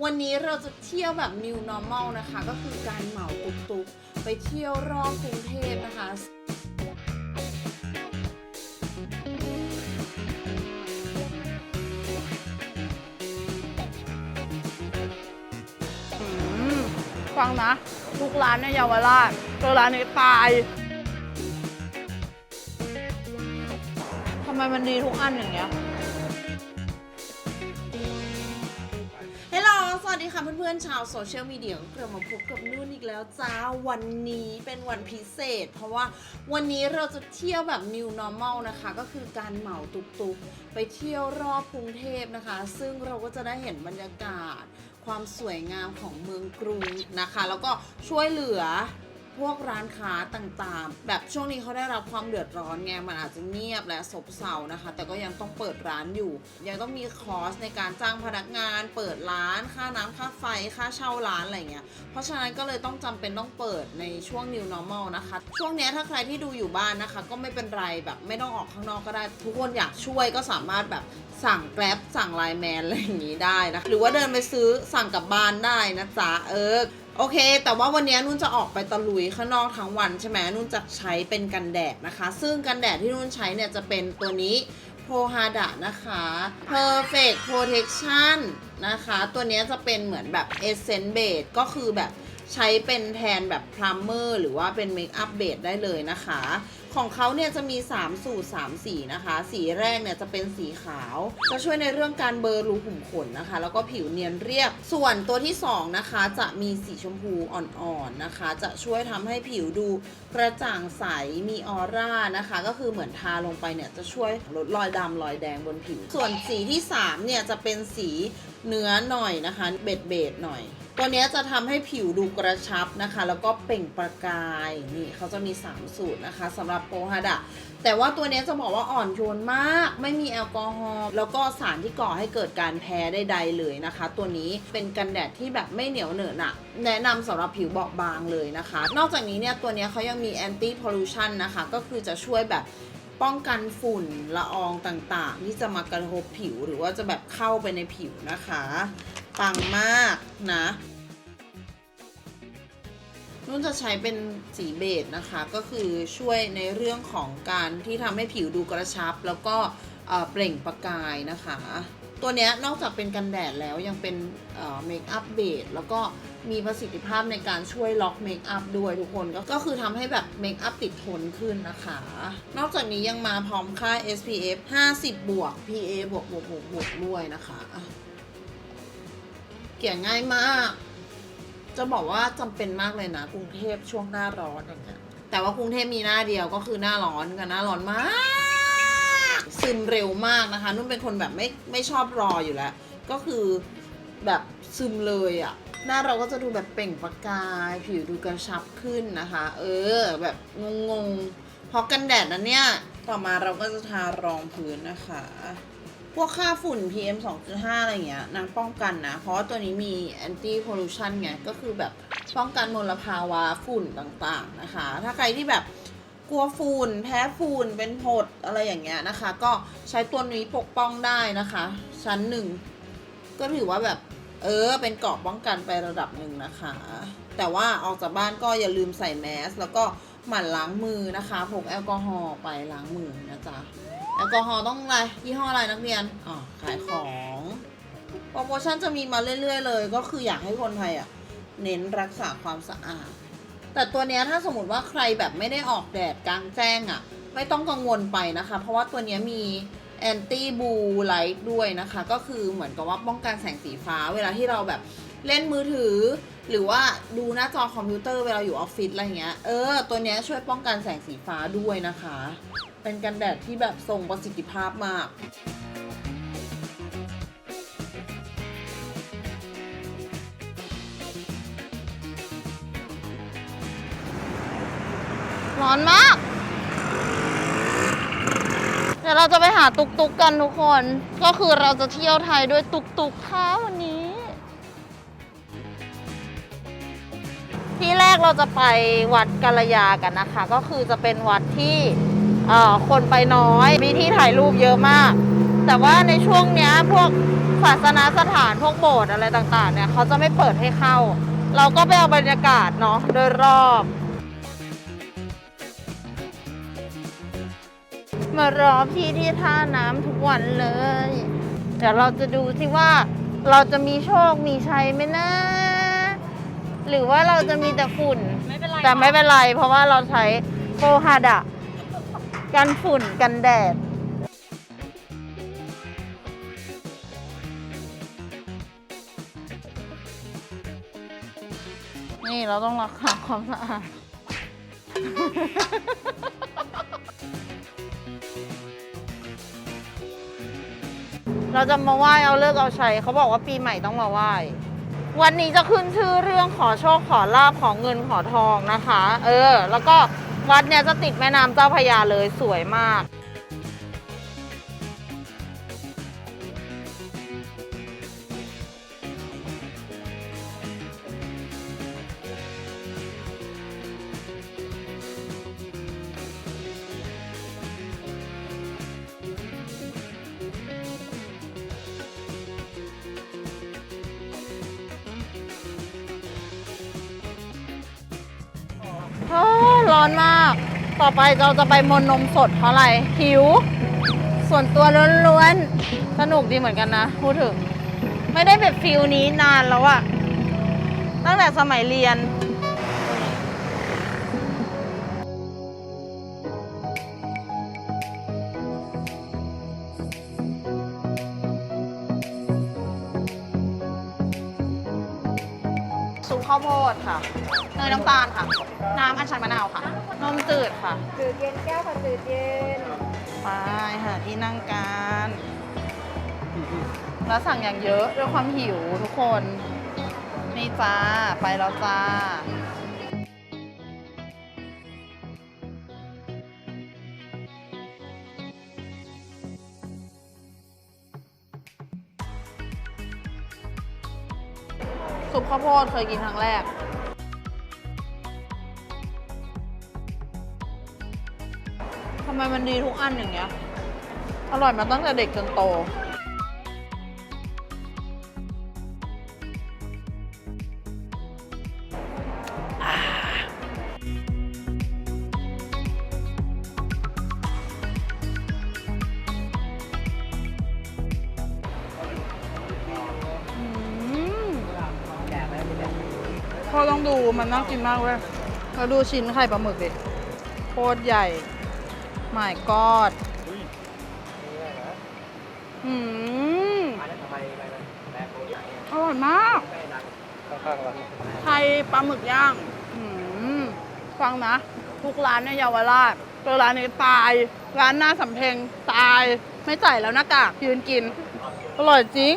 วันนี้เราจะเที่ยวแบบ new normal นะคะ ก็คือการเหมาตุกๆไปเที่ยวรอบกรุงเทพนะคะ ฟังนะ ทุกร้านในเยาวราชเจอร้านนี้ตายทำไมมันดีทุกอันอย่างเงี้ย วัสดีค่ะเพื่อนๆชาวโซเชียลมีเดียกลับมาพบกับนุ่นอีกแล้วจ้าวันนี้เป็นวันพิเศษ เพราะว่าวันนี้เราจะเที่ยวแบบ new normal นะคะ ก็คือการเหมาตุกๆไปเที่ยวรอบกรุงเทพนะคะ ซึ่งเราก็จะได้เห็นบรรยากาศ ความสวยงามของเมืองกรุงนะคะ แล้วก็ช่วยเหลือ พวกร้านค้าต่างๆ แบบช่วงนี้เขาได้รับความเดือดร้อนไงมันอาจจะเงียบและซบเซานะคะ แต่ก็ยังต้องเปิดร้านอยู่ ยังต้องมีคอสในการจ้างพนักงาน เปิดร้านค่าน้ำค่าไฟค่าเช่าร้านอะไรเงี้ยเพราะฉะนั้นก็เลยต้องจำเป็นต้องเปิดในช่วง new normal นะคะ ช่วงนี้ถ้าใครที่ดูอยู่บ้านนะคะ ก็ไม่เป็นไรแบบไม่ต้องออกข้างนอกก็ได้ ทุกคนอยากช่วยก็สามารถแบบสั่งแกร็บสั่งไลน์แมนอะไรอย่างนี้ได้นะหรือว่าเดินไปซื้อสั่งกลับบ้านได้นะจ๊ะเออ โอเค แต่ว่าวันนี้นุ่นจะออกไปตะลุยข้างนอกทั้งวันใช่ไหมนุ่นจะใช้เป็นกันแดดนะคะ ซึ่งกันแดดที่นุ่นใช้เนี่ยจะเป็นตัวนี้โพฮาดะนะคะ Perfect Protection นะคะ ตัวนี้จะเป็นเหมือนแบบ Essence Base ก็คือแบบใช้เป็นแทนแบบพลัมเมอร์หรือว่าเป็นเมคอัพเบสได้เลยนะคะ ของเขาเนี่ยจะมี 3 สูตร 3 สีนะคะ สีแรกเนี่ยจะเป็นสีขาว จะช่วยในเรื่องการเบลอรูขุมขนนะคะ แล้วก็ผิวเนียนเรียบ ส่วนตัวที่ 2 นะคะ จะมีสีชมพูอ่อนๆนะคะ จะช่วยทำให้ผิวดูกระจ่างใส มีออร่านะคะ ก็คือเหมือนทาลงไปเนี่ยจะช่วยลดรอยดำรอยแดงบนผิว ส่วนสีที่3เนี่ยจะเป็นสีเนื้อหน่อยนะคะ เบดเบดหน่อย ตัวนี้จะทำให้ผิวดูกระชับนะคะ แล้วก็เปล่งประกายนี่เขาจะมี 3 สูตรนะคะสำหรับโปฮาดะแต่ว่าตัวนี้จะบอกว่าอ่อนโยนมาก ไม่มีแอลกอฮอล์แล้วก็สารที่ก่อให้เกิดการแพ้ใดๆเลยนะคะ ตัวนี้เป็นกันแดดที่แบบไม่เหนียวเหนอะหนะแนะนำสำหรับผิวเบาบางเลยนะคะ นอกจากนี้เนี่ยตัวนี้เขายังมี anti pollution นะคะ ก็คือจะช่วยแบบป้องกันฝุ่นละอองต่างๆ ที่จะมากระทบผิวหรือว่าจะแบบเข้าไปในผิวนะคะ ปังมากนะนุ่นจะใช้เป็นสีเบจนะคะ ก็คือช่วยในเรื่องของการที่ทำให้ผิวดูกระชับ แล้วก็เปล่งประกายนะคะ ตัวนี้นอกจากเป็นกันแดดแล้วยังเป็นเมคอัพเบสแล้วก็มีประสิทธิภาพในการช่วยล็อกเมคอัพด้วยทุกคนก็ก็คือทำให้แบบเมคอัพติดทนขึ้นนะคะ นอกจากนี้ยังมาพร้อมค่า SPF 50 บวก PA บวกบวกบวกบวกด้วยนะคะ เกลี่ยง่ายมาก จะบอกว่าจำเป็นมากเลยนะกรุงเทพช่วงหน้าร้อนอย่างเงี้ย แต่ว่ากรุงเทพมีหน้าเดียวก็คือหน้าร้อนกับหน้าร้อนมาก ซึมเร็วมากนะคะ นุ่นเป็นคนแบบไม่ไม่ชอบรออยู่แล้ว ก็คือแบบซึมเลยอะ่ะหน้าเราก็จะดูแบบเปล่งประกายผิวดูกระชับขึ้นนะคะ เออ แบบงงๆเพราะกันแดดนั้นเนี่ย ต่อมาเราก็จะทารองพื้นนะคะ พวกค่าฝุ่น PM 2.5 อะไรเงี้ยนางป้องกันนะ เพราะว่าตัวนี้มี anti pollution ไง ก็คือแบบป้องกันมลภาวะฝุ่นต่างๆนะคะ ถ้าใครที่แบบกลัวฝุ่น แพ้ฝุ่น เป็นผดอะไรอย่างเงี้ยนะคะ ก็ใช้ตัวนี้ปกป้องได้นะคะ ชั้นหนึ่ง ก็ถือว่าแบบเออ เป็นเกราะป้องกันไประดับหนึ่งนะคะ แต่ว่าออกจากบ้านก็อย่าลืมใส่แมส แล้วก็หมั่นล้างมือนะคะ พกแอลกอฮอล์ไปล้างมือนะจ๊ะ แอลกอฮอล์ต้องอะไรยี่ห้ออะไรนักเรียนอ๋อขายของโปรโมชั่นจะมีมาเรื่อย ๆ เลย ก็คืออยากให้คนไทยอะเน้นรักษาความสะอาด แต่ตัวเนี้ยถ้าสมมติว่าใครแบบไม่ได้ออกแดดกลางแจ้งอะ ไม่ต้องกังวลไปนะคะ เพราะว่าตัวเนี้ยมีแอนตี้บูไลท์ด้วยนะคะ ก็คือเหมือนกับว่าป้องกันแสงสีฟ้า เวลาที่เราแบบเล่นมือถือ หรือว่าดูหน้าจอคอมพิวเตอร์เวลาอยู่ออฟฟิศอะไรเงี้ย เออ ตัวเนี้ยช่วยป้องกันแสงสีฟ้าด้วยนะคะ เป็นกันแดดที่แบบทรงประสิทธิภาพมากร้อนมาก เดี๋ยวเราจะไปหาตุกตุกกันทุกคน ก็คือเราจะเที่ยวไทยด้วยตุกตุกค่ะวันนี้ ที่แรกเราจะไปวัดกัลยากันนะคะ ก็คือจะเป็นวัดที่เอ่อคนไปน้อย มีที่ถ่ายรูปเยอะมาก แต่ว่าในช่วงเนี้ยพวกศาสนาสถานพวกโบสถ์อะไรต่างๆเนี่ยเขาจะไม่เปิดให้เข้า เราก็ไปเอาบรรยากาศเนาะโดยรอบมารอพี่ที่ท่าน้ำทุกวันเลย เดี๋ยวเราจะดูสิว่าเราจะมีโชคมีชัยไหมนะ หรือว่าเราจะมีแต่ฝุ่น ไม่เป็นไรแต่ไม่เป็นไร เพราะว่าเราใช้โฟฮาดะกันฝุ่นกันแดด นี่เราต้องรักษาความสะอาด เราจะมาไหว้เอาเลิกษ์เอาชัยเขาบอกว่าปีใหม่ต้องมาไหว้ วันนี้จะขึ้นชื่อเรื่องขอโชคขอลาบขอเงินขอทองนะคะ เออ แล้วก็วัดเนี่ยจะติดแม่น้ำเจ้าพระยาเลยสวยมาก อ้ร้อนมาก ต่อไปเราจะไปมนนมสดเพราะอะไร หิว ส่วนตัวล้วนๆ สนุกดีเหมือนกันนะ พูดถึง ไม่ได้แบบฟิลนี้นานแล้วอะตั้งแต่สมัยเรียน ซุปข้าวโพดค่ะ เนยน้ำตาลค่ะ น้ำอัญชันมะนาวค่ะ นมจืดค่ะจืดเย็นแก้วค่ะจืดเย็น ไปหาที่นั่งกันแล้วสั่งอย่างเยอะด้วยความหิวทุกคน นี่จ้า ไปแล้วจ้า ซุปข้าวโพดเคยกินครั้งแรก ทำไมมันดีทุกอันอย่างเงี้ย อร่อยมาตั้งแต่เด็กจนโต พ่อต้องดูมันน่ากินมากเว้ยแล้วดูชิ้นไข่ปลาหมึกดิโคตรใหญ่หมายกอดอืมอร่อยมากไทยปลาหมึกย่างฟังนะ ทุกร้านในเยาวราชเจอร้านนี้ตาย ร้านหน้าสำเพ็งตาย ไม่ใส่แล้วหน้ากากยืนกิน อร่อยจริง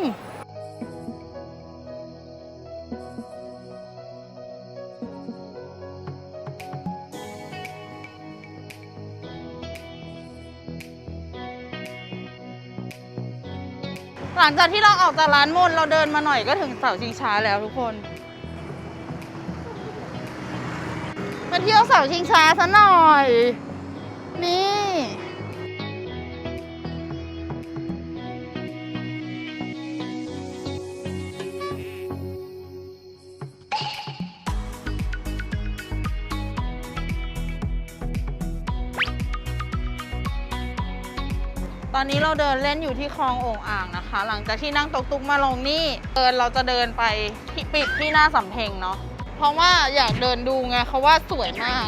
ลังจากที่เราออกจากร้านมนเราเดินมาหน่อยก็ถึงเสาชิงช้าแล้วทุกคนมาเที่ยวเสาชิงช้าซะหน่อย นี่ ตอนนี้เราเดินเล่นอยู่ที่คลองโอ่งอ่างนะคะ หลังจากที่นั่งตกตุกมาลงนี่เดินเราจะเดินไปที่ปิดที่หน้าสำเพ็งเนาะเพราะว่าอยากเดินดูไงเขาว่าสวยมาก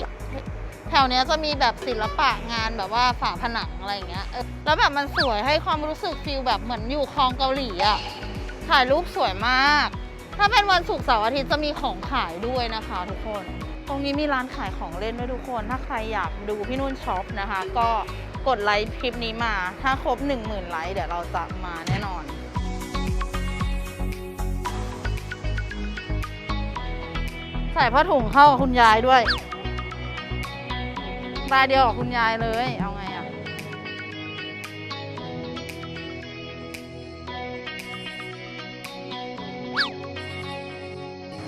แถวเนี้ยจะมีแบบศิลปะงานแบบว่าฝาผนังอะไรอย่างเงี้ยเออแล้วแบบมันสวยให้ความรู้สึกฟีลแบบเหมือนอยู่คลองเกาหลีอะถ่ายรูปสวยมาก ถ้าเป็นวันศุกร์เสาร์อาทิตย์จะมีของขายด้วยนะคะทุกคน ตรงนี้มีร้านขายของเล่นด้วยทุกคน ถ้าใครอยากดูพี่นุ่นช็อปนะคะ ก็ กดไลค์คลิปนี้มา ถ้าครบ 1 0,000ไลค์เดี๋ยวเราจะมาแน่นอนใส่ผ้าถุงเข้ากับคุณยายด้วยบายเดียวกับคุณยายเลย เอาไงอะ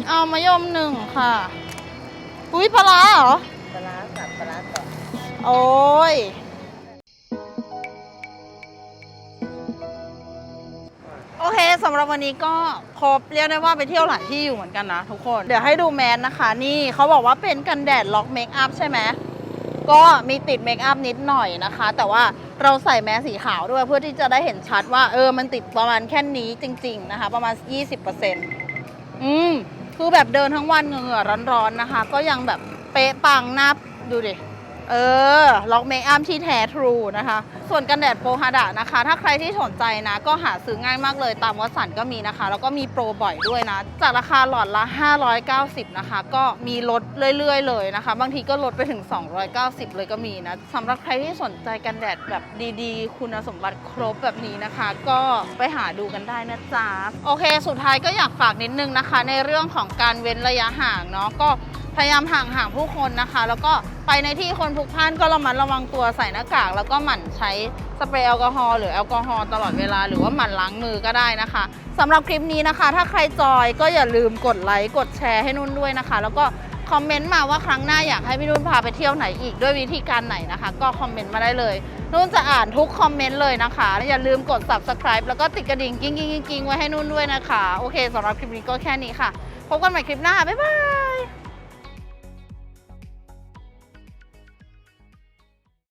เอามายมหนึ่งค่ะ อุ้ยปลาร้าเหรอ ปลาร้าสับปลาร้าต่อโอ้ย สำหรับวันนี้ก็ครบเรียกได้ว่าไปเที่ยวหลายที่อยู่เหมือนกันนะทุกคน เดี๋ยวให้ดูแมสนะคะ นี่เขาบอกว่าเป็นกันแดดล็อกเมคอัพใช่ไหมก็มีติดเมคอัพนิดหน่อยนะคะ แต่ว่าเราใส่แมสสีขาวด้วยเพื่อที่จะได้เห็นชัดว่า เออมันติดประมาณแค่นี้จริง ๆนะคะ ประมาณ 20%อืมคือแบบเดินทั้งวันเหงื่อร้อนๆนะคะ ก็ยังแบบเป๊ะปังหน้าดูดิ เออ ล็อกเมคอัพที่แท้ทรูนะคะ ส่วนกันแดดโปรฮาดะนะคะ ถ้าใครที่สนใจนะ ก็หาซื้อง่ายมากเลยตามวัสันก็มีนะคะ แล้วก็มีโปรบ่อยด้วยนะ จากราคาหลอดละ 590 นะคะ ก็มีลดเรื่อย ๆ เลยนะคะ บางทีก็ลดไปถึง 290 เลยก็มีนะสำหรับใครที่สนใจกันแดดแบบดีๆ คุณสมบัติครบแบบนี้นะคะ ก็ไปหาดูกันได้นะจ๊ะโอเค สุดท้ายก็อยากฝากนิดนึงนะคะ ในเรื่องของการเว้นระยะห่างเนาะก็ พยายามห่างห่างๆผู้คนนะคะ แล้วก็ไปในที่คนพลุกพล่านก็ระมัดระวังตัวใส่หน้ากาก แล้วก็หมั่นใช้สเปรย์แอลกอฮอล์หรือแอลกอฮอล์ตลอดเวลาหรือว่าหมั่นล้างมือก็ได้นะคะสำหรับคลิปนี้นะคะ ถ้าใครจอยก็อย่าลืมกดไลค์กดแชร์ให้นุ่นด้วยนะคะ แล้วก็คอมเมนต์มาว่าครั้งหน้าอยากให้พี่นุ่นพาไปเที่ยวไหนอีกด้วยวิธีการไหนนะคะ ก็คอมเมนต์มาได้เลยนุ่นจะอ่านทุกคอมเมนต์เลยนะคะอย่าลืมกด subscribe แล้วก็ติดกระดิ่งกิ้งกิ้งกิ้งกิ้งไว้ให้นุ่นด้วยนะคะ โอเคสำหรับคลิปนี้ก็แค่นี้ค่ะ พบกันใหม่คลิปหน้า บ๊ายบาย